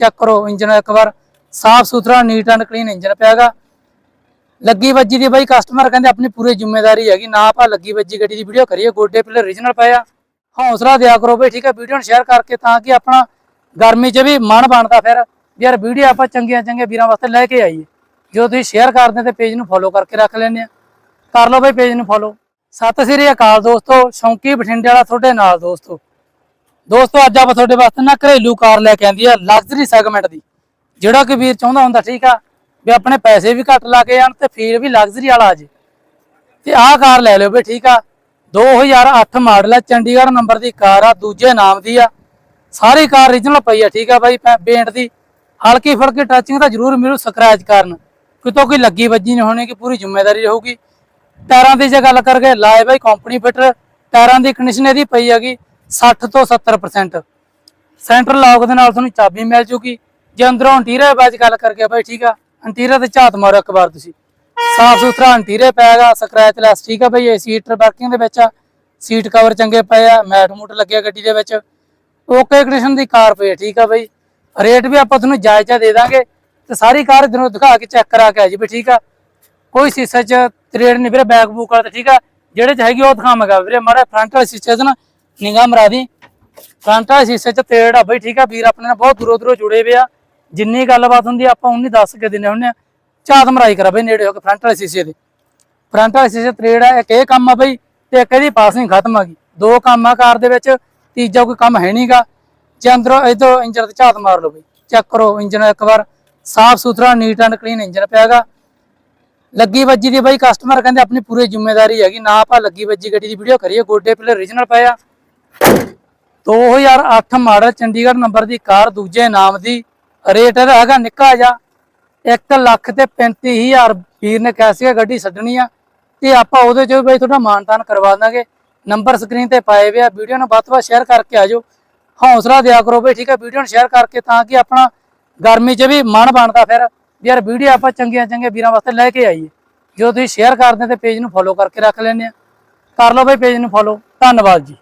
Check ਕਰੋ engine ਇੱਕ ਵਾਰ, ਸਾਫ਼ ਸੁਥਰਾ ਨੀਟ ਐਂਡ ਕਲੀਨ ਇੰਜਨ ਪਿਆਗਾ। ਲੱਗੀ ਵੱਜੀ ਦੀ ਬਾਈ ਕਸਟਮਰ ਕਹਿੰਦੇ ਆਪਣੀ ਪੂਰੀ ਜ਼ਿੰਮੇਵਾਰੀ ਹੈਗੀ, ਨਾ ਆਪਾਂ ਲੱਗੀ ਵੱਜੀ ਗੱਡੀ ਦੀ ਵੀਡੀਓ ਕਰੀਏ, ਗੋਡੇ ਪਿੱਲੇ ਓਰੀਜਨਲ ਪਏ ਆ। ਹੌਸਲਾ ਦਿਆ ਕਰੋ ਬਈ, ਠੀਕ ਹੈ ਵੀਡੀਓ ਨੂੰ ਸ਼ੇਅਰ ਕਰਕੇ ਤਾਂ ਕਿ ਆਪਣਾ ਗਰਮੀ 'ਚ ਵੀ ਮਨ ਬਣਦਾ ਫਿਰ, ਵੀ ਯਾਰ ਵੀਡੀਓ ਆਪਾਂ ਚੰਗੀਆਂ ਚੰਗੇ ਵੀਰਾਂ ਵਾਸਤੇ ਲੈ ਕੇ ਆਈਏ। ਜੋ ਤੁਸੀਂ ਸ਼ੇਅਰ ਕਰਦੇ ਤੇ ਪੇਜ ਨੂੰ ਫੋਲੋ ਕਰਕੇ ਰੱਖ ਲੈਂਦੇ ਆ। ਕਰ ਲਓ ਬਈ ਪੇਜ ਨੂੰ ਫੋਲੋ ਸਤਿ ਸ੍ਰੀ ਅਕਾਲ ਦੋਸਤੋ, ਸ਼ੌਂਕੀ ਬਠਿੰਡੇ ਵਾਲਾ ਤੁਹਾਡੇ ਨਾਲ ਦੋਸਤੋ। ਦੋਸਤੋ, ਅੱਜ ਆਪਾਂ ਤੁਹਾਡੇ ਵਾਸਤੇ ਨਾ ਘਰੇਲੂ ਕਾਰ ਲੈ ਕੇ ਆਂਦੀ ਆ ਲਗਜ਼ਰੀ ਸੈਗਮੈਂਟ ਦੀ। ਜਿਹੜਾ ਕਿ ਵੀਰ ਚਾਹੁੰਦਾ ਹੁੰਦਾ, ਠੀਕ ਆ, ਵੀ ਆਪਣੇ ਪੈਸੇ ਵੀ ਘੱਟ ਲਾ ਕੇ ਜਾਣ ਤੇ ਫੀਲ ਵੀ ਲਗਜ਼ਰੀ ਵਾਲਾ ਆ ਜੇ। ਤੇ ਆਹ ਕਾਰ ਲੈ ਲਿਓ ਵੀ ਠੀਕ ਆ। 2008 ਮਾਡਲ ਆ, ਚੰਡੀਗੜ੍ਹ ਨੰਬਰ ਦੀ ਕਾਰ ਆ, ਦੂਜੇ ਨਾਮ ਦੀ ਆ। ਸਾਰੀ ਕਾਰ origignal ਪਈ ਆ, ਠੀਕ ਆ ਬਾਈ ਪੇਂਟ ਦੀ। ਹਲਕੀ ਫੁਲਕੀ ਟੱਚਿੰਗ ਤਾਂ ਜ਼ਰੂਰ ਮਿਲੂ ਸਕ੍ਰੈਚ ਕਾਰਨ। ਕਿਤੋਂ ਕੋਈ ਲੱਗੀ ਵੱਜੀ ਨਹੀਂ ਹੋਣੀ, ਕਿ ਪੂਰੀ ਜ਼ਿੰਮੇਵਾਰੀ ਰਹੂਗੀ। ਟਾਇਰਾਂ ਦੀ ਜੇ ਗੱਲ ਕਰਕੇ, ਲਾਏ ਬਾਈ ਕੰਪਨੀ ਫਿਟਰ ਟਾਇਰਾਂ ਦੀ ਕੰਡੀਸ਼ਨ ਇਹਦੀ ਪਈ ਹੈਗੀ। 60 ਤੋਂ 70% ਸੈਂਟਰ ਲੌਕ ਦੇ ਨਾਲ ਤੁਹਾਨੂੰ ਚਾਬੀ ਮਿਲ ਜੂਗੀ। ਜੇ ਅੰਦਰੋਂ ਇੰਟੀਰੀਅਰ ਬਾਅਦ ਗੱਲ ਕਰਕੇ ਬਾਈ ਠੀਕ ਆ ਇੰਟੀਰੀਅਰ ਤੇ ਝਾਤ ਮਾਰੋ ਇੱਕ ਵਾਰ ਤੁਸੀਂ। ਸਾਫ਼ ਸੁਥਰਾ ਇੰਟੀਰੀਅਰ ਪਿਆਗਾ ਸਕ੍ਰੈਚ ਲੈਸ ਠੀਕ ਆ ਬਾਈ ਇਹ ਸੀਟ ਵਰਕਿੰਗ ਦੇ ਵਿੱਚ ਆ। ਸੀਟ ਕਵਰ ਚੰਗੇ ਪਏ ਆ, ਮੈਟ ਮੂਟ ਲੱਗਿਆ ਗੱਡੀ ਦੇ ਵਿੱਚ। ਓਕੇ ਕੰਡੀਸ਼ਨ ਦੀ ਕਾਰ ਪਈ ਠੀਕ ਆ ਬਾਈ। ਰੇਟ ਵੀ ਆਪਾਂ ਤੁਹਾਨੂੰ ਜਾਇਜ਼ਾ ਦੇ ਦਾਂਗੇ ਤੇ ਸਾਰੀ ਕਾਰ ਇਧਰੋਂ ਦਿਖਾ ਕੇ ਚੈੱਕ ਕਰਾ ਕੇ ਆ ਜੀ ਵੀ ਠੀਕ ਆ। ਕੋਈ ਸ਼ੀਸ਼ੇ 'ਚ ਤਰੇੜ ਨਹੀਂ ਵੀਰੇ ਬੈਕ ਬੂਕ ਵਾਲਾ ਠੀਕ ਆ। ਜਿਹੜੇ 'ਚ ਹੈਗੀ ਉਹ ਦਿਖਾਵਾਂਗਾ ਵੀਰੇ। ਮਾੜਾ ਫਰੰਟ ਵਾਲੇ ਸ਼ੀਸ਼ੇ 'ਚ ਨਾ ਨਿਗਾਹ ਮਰਾ ਦੀ। ਫਰੰਟ ਵਾਲੇ ਸ਼ੀਸ਼ੇ 'ਚ ਤਰੇੜ ਆ ਬਈ, ਠੀਕ ਆ ਵੀਰ, ਆਪਣੇ ਨਾਲ ਬਹੁਤ ਦੂਰੋਂ ਦੂਰੋਂ ਜੁੜੇ ਹੋਏ ਆ। ਜਿੰਨੀ ਗੱਲਬਾਤ ਹੁੰਦੀ ਆ, ਆਪਾਂ ਉਨੀ ਦੱਸ ਕੇ ਦਿੰਦੇ ਹੁੰਦੇ ਆ। ਝਾਤ ਮਰਾਈ ਕਰਾ ਬਈ, ਨੇੜੇ ਹੋ ਕੇ ਫਰੰਟ ਵਾਲੇ ਸ਼ੀਸ਼ੇ ਦੇ। ਫਰੰਟ ਵਾਲੇ ਸ਼ੀਸ਼ੇ ਤਰੇੜ ਆ, ਇੱਕ ਇਹ ਕੰਮ ਆ ਬਈ, ਤੇ ਇੱਕ ਇਹਦੀ ਪਾਸਿੰਗ ਖਤਮ ਆ ਗਈ। ਦੋ ਕੰਮ ਆ ਕਾਰ ਦੇ ਵਿੱਚ, ਤੀਜਾ ਕੋਈ ਕੰਮ ਹੈ ਨਹੀਂਗਾ। ਜੇ ਅੰਦਰੋਂ ਇਧਰੋਂ ਇੰਜਨ ਤੇ ਝਾਤ ਮਾਰ ਲਓ ਬਈ, ਚੈੱਕ ਕਰੋ ਇੰਜਨ ਇੱਕ ਵਾਰ। ਸਾਫ਼ ਸੁਥਰਾ ਨੀਟ ਐਂਡ ਕਲੀਨ ਇੰਜਨ ਪਿਆਗਾ। ਲੱਗੀ ਵੱਜੀ ਦੀ ਬਾਈ ਕਸਟਮਰ ਕਹਿੰਦੇ ਆਪਣੀ ਪੂਰੀ ਜ਼ਿੰਮੇਵਾਰੀ ਹੈਗੀ, ਨਾ ਆਪਾਂ ਲੱਗੀ ਵੱਜੀ ਗੱਡੀ ਦੀ ਵੀਡੀਓ ਕਰੀਏ, ਗੋਡੇ ਪਿੱਲੇ origignal ਪਏ ਆ। 2008 ਮਾਡਲ ਚੰਡੀਗੜ੍ਹ ਨੰਬਰ ਦੀ ਕਾਰ ਦੂਜੇ ਨਾਮ ਦੀ ਰੇਟ ਇਹਦਾ ਹੈਗਾ ਨਿੱਕਾ ਜਾ 1 ਲੱਖ ਤੇ 35000 ਵੀਰ ਨੇ ਕਿਹਾ ਸੀਗਾ ਗੱਡੀ ਛੱਡਣੀ ਆ। ਤੇ ਆਪਾਂ ਉਹਦੇ ਚ ਵੀ ਬਈ ਤੁਹਾਡਾ ਮਾਨਤਾਨ ਕਰਵਾ ਦਾਂਗੇ। ਨੰਬਰ ਸਕਰੀਨ ਤੇ ਪਾਏ ਹੋਏ ਆ। ਵੀਡੀਓ ਨੂੰ ਵੱਧ ਤੋਂ ਵੱਧ ਸ਼ੇਅਰ ਕਰਕੇ ਆਜੋ ਹੌਸਲਾ ਦਿਆ ਕਰੋ ਬਈ, ਠੀਕ ਹੈ? ਵੀਡੀਓ ਨੂੰ ਸ਼ੇਅਰ ਕਰਕੇ ਤਾਂ ਕਿ ਆਪਣਾ ਗਰਮੀ 'ਚ ਵੀ ਮਨ ਬਣਦਾ ਫਿਰ। ਵੀ ਯਾਰ ਵੀਡੀਓ ਆਪਾਂ ਚੰਗੀਆਂ ਚੰਗੀਆਂ ਵੀਰਾਂ ਵਾਸਤੇ ਲੈ ਕੇ ਆਈਏ। ਜੋ ਤੁਸੀਂ ਸ਼ੇਅਰ ਕਰਦੇ ਤੇ ਪੇਜ ਨੂੰ ਫੋਲੋ ਕਰਕੇ ਰੱਖ ਲੈਂਦੇ ਆ। ਕਰ ਲਓ ਬਈ ਪੇਜ ਨੂੰ ਫੋਲੋ ਧੰਨਵਾਦ ਜੀ।